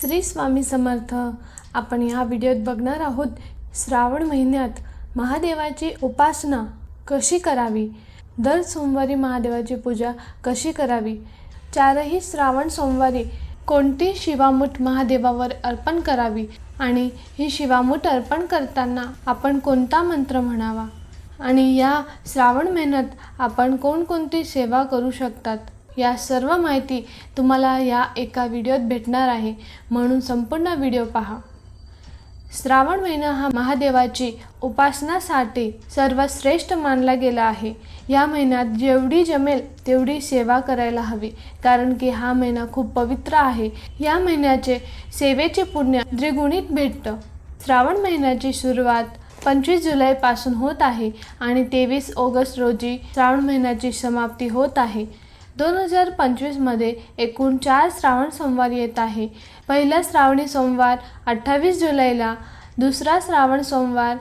श्री स्वामी समर्थ. आपण ह्या व्हिडिओत बघणार आहोत श्रावण महिन्यात महादेवाची उपासना कशी करावी? दर सोमवारी महादेवाची पूजा कशी करावी? चारही श्रावण सोमवारी कोणती शिवामूठ महादेवावर अर्पण करावी आणि ही शिवामूठ अर्पण करताना आपण कोणता मंत्र म्हणावा? आणि या श्रावण महिन्यात आपण कोणकोणती सेवा करू शकतात? या सर्व माहिती तुम्हाला या एका व्हिडिओत भेटणार आहे. म्हणून संपूर्ण व्हिडिओ पहा. श्रावण महिना हा महादेवाची उपासनासाठी सर्वात श्रेष्ठ मानला गेला आहे. या महिन्यात जेवढी जमेल तेवढी सेवा करायला हवी कारण की हा महिना खूप पवित्र आहे. या महिन्याचे सेवेचे पुण्य द्विगुणित भेटतं. श्रावण महिन्याची सुरुवात पंचवीस जुलैपासून होत आहे आणि तेवीस ऑगस्ट रोजी श्रावण महिन्याची समाप्ती होत आहे. दोन हजार पंचवीसमध्ये एकूण चार श्रावण सोमवार येत आहे. पहिला श्रावणी सोमवार अठ्ठावीस जुलैला दुसरा श्रावण सोमवार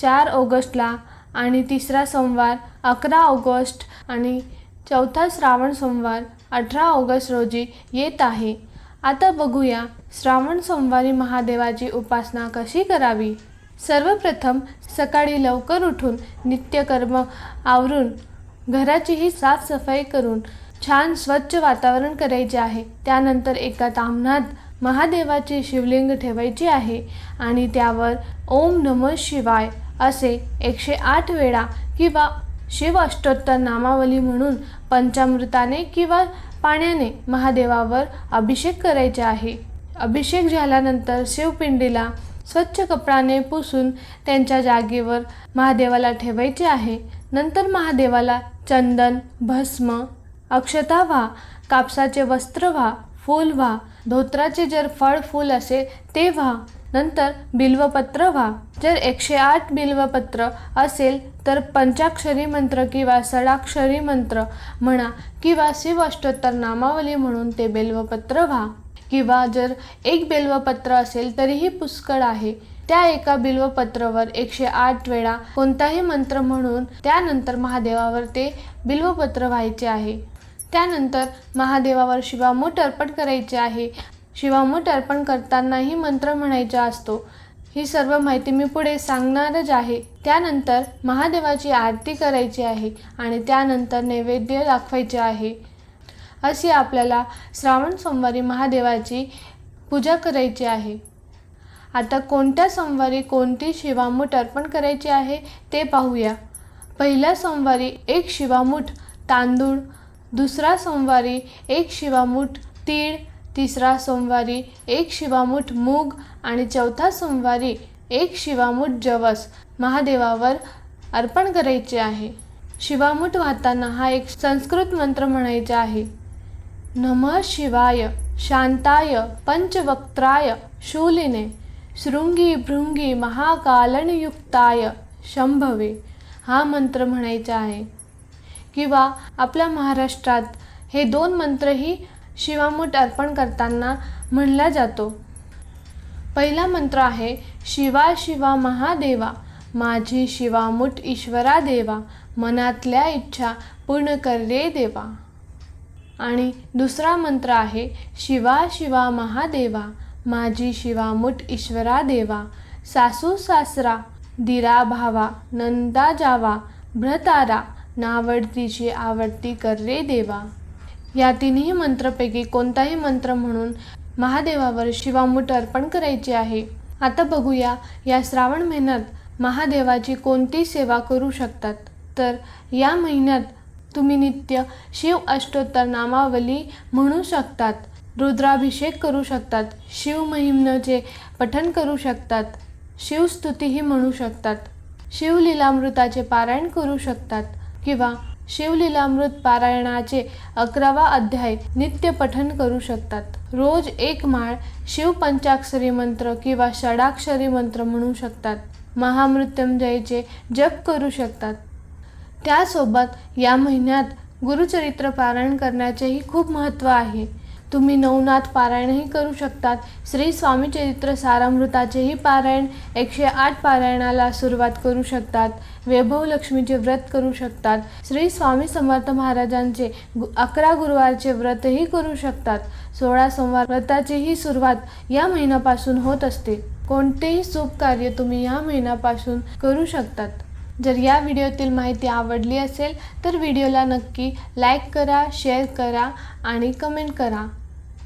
चार ऑगस्टला आणि तिसरा सोमवार अकरा ऑगस्ट आणि चौथा श्रावण सोमवार अठरा ऑगस्ट रोजी येत आहे. आता बघूया श्रावण सोमवारी महादेवाची उपासना कशी करावी? सर्वप्रथम सकाळी लवकर उठून नित्यकर्म आवरून घराचीही साफसफाई करून छान स्वच्छ वातावरण करायचे आहे. त्यानंतर एका तामणात महादेवाचे शिवलिंग ठेवायचे आहे आणि त्यावर ओम नम शिवाय असे एकशे आठ वेळा किंवा शिव अष्टोत्तर नामावली म्हणून पंचामृताने किंवा पाण्याने महादेवावर अभिषेक करायचे आहे. अभिषेक झाल्यानंतर शिवपिंडीला स्वच्छ कपडाने पुसून त्यांच्या जागेवर महादेवाला ठेवायचे आहे. नंतर महादेवाला चंदन भस्म अक्षता व्हा कापसाचे वस्त्र व्हा फूल व्हा धोत्राचे जर फळ फूल असेल ते व्हा. नंतर बिल्वपत्र व्हा. जर एकशे आठ बिल्वपत्र असेल तर पंचाक्षरी मंत्र किंवा सडाक्षरी मंत्र म्हणा किंवा शिव अष्टोत्तर नामावली म्हणून ते बेल्वपत्र व्हा. किंवा जर एक बेल्वपत्र असेल तरीही पुष्कळ आहे. त्या एका बिल्वपत्रावर एकशे आठ वेळा कोणताही मंत्र म्हणून त्यानंतर महादेवावर ते बिल्वपत्र व्हायचे आहे. त्यानंतर महादेवावर शिवामूठ अर्पण करायचे आहे. शिवामूठ अर्पण करतानाही मंत्र म्हणायचा असतो. ही सर्व माहिती मी पुढे सांगणारच आहे. त्यानंतर महादेवाची आरती करायची आहे आणि त्यानंतर नैवेद्य दाखवायचे आहे. अशी आपल्याला श्रावण सोमवारी महादेवाची पूजा करायची आहे. आता कोणत्या सोमवारी कोणती शिवामूठ अर्पण करायची आहे ते पाहूया. पहिल्या सोमवारी एक शिवामूठ तांदूळ दुसरा सोमवारी एक शिवामूठ तीळ तिसरा सोमवारी एक शिवामूठ मूग आणि चौथा सोमवारी एक शिवामूठ जवस महादेवावर अर्पण करायचे आहे. शिवामूठ वाहताना हा एक संस्कृत मंत्र म्हणायचा आहे. नम शिवाय शांताय पंचवक्त्राय शूलिने शृंगी भृंगी महाकालनयुक्ताय शंभवे हा मंत्र म्हणायचा आहे. किंवा आपल्या महाराष्ट्रात हे दोन मंत्रही शिवामूठ अर्पण करताना म्हणला जातो. पहिला मंत्र आहे शिवा शिवा महादेवा माझी शिवामूठ ईश्वरा देवा मनातल्या इच्छा पूर्ण कर रे देवा. आणि दुसरा मंत्र आहे शिवा शिवा महादेवा माझी शिवामूठ ईश्वरा देवा सासू सासरा दिरा भावा नंदा जावा भ्रतारा नावडतीची आवडती कर रे देवा. या तिन्ही मंत्रपैकी कोणताही मंत्र म्हणून महादेवावर शिवामूठ अर्पण करायचे आहे. आता बघूया या श्रावण महिन्यात महादेवाची कोणती सेवा करू शकतात? तर या महिन्यात तुम्ही नित्य शिव अष्टोत्तर नामावली म्हणू शकतात रुद्राभिषेक करू शकतात शिवमहिम्नचे पठन करू शकतात शिवस्तुतीही म्हणू शकतात शिवलीलामृताचे पारायण करू शकतात किंवा शिवलीलामृत पारायणाचे अकरावा अध्याय नित्य पठन करू शकतात. रोज एक माळ शिवपंचाक्षरी मंत्र किंवा षडाक्षरी मंत्र म्हणू शकतात. महामृत्युंजयचे जप करू शकतात. त्यासोबत या महिन्यात गुरुचरित्र पारायण करण्याचेही खूप महत्त्व आहे. तुम्ही नवनाथ पारायणही करू शकतात. श्री स्वामी चरित्र सारामृताचेही पारायण एकशे आठ पारायणाला सुरुवात करू शकतात. वैभव लक्ष्मीचे व्रत करू शकतात. श्री स्वामी समर्थ महाराजांचे अकरा गुरुवारचे व्रतही करू शकतात. सोळा सोमवार व्रताचीही सुरुवात या महिन्यापासून होत असते. कोणतेही शुभ कार्य तुम्ही या महिन्यापासून करू शकतात. जर या व्हिडिओतील माहिती आवडली असेल तर व्हिडिओला नक्की लाईक करा शेअर करा आणि कमेंट करा.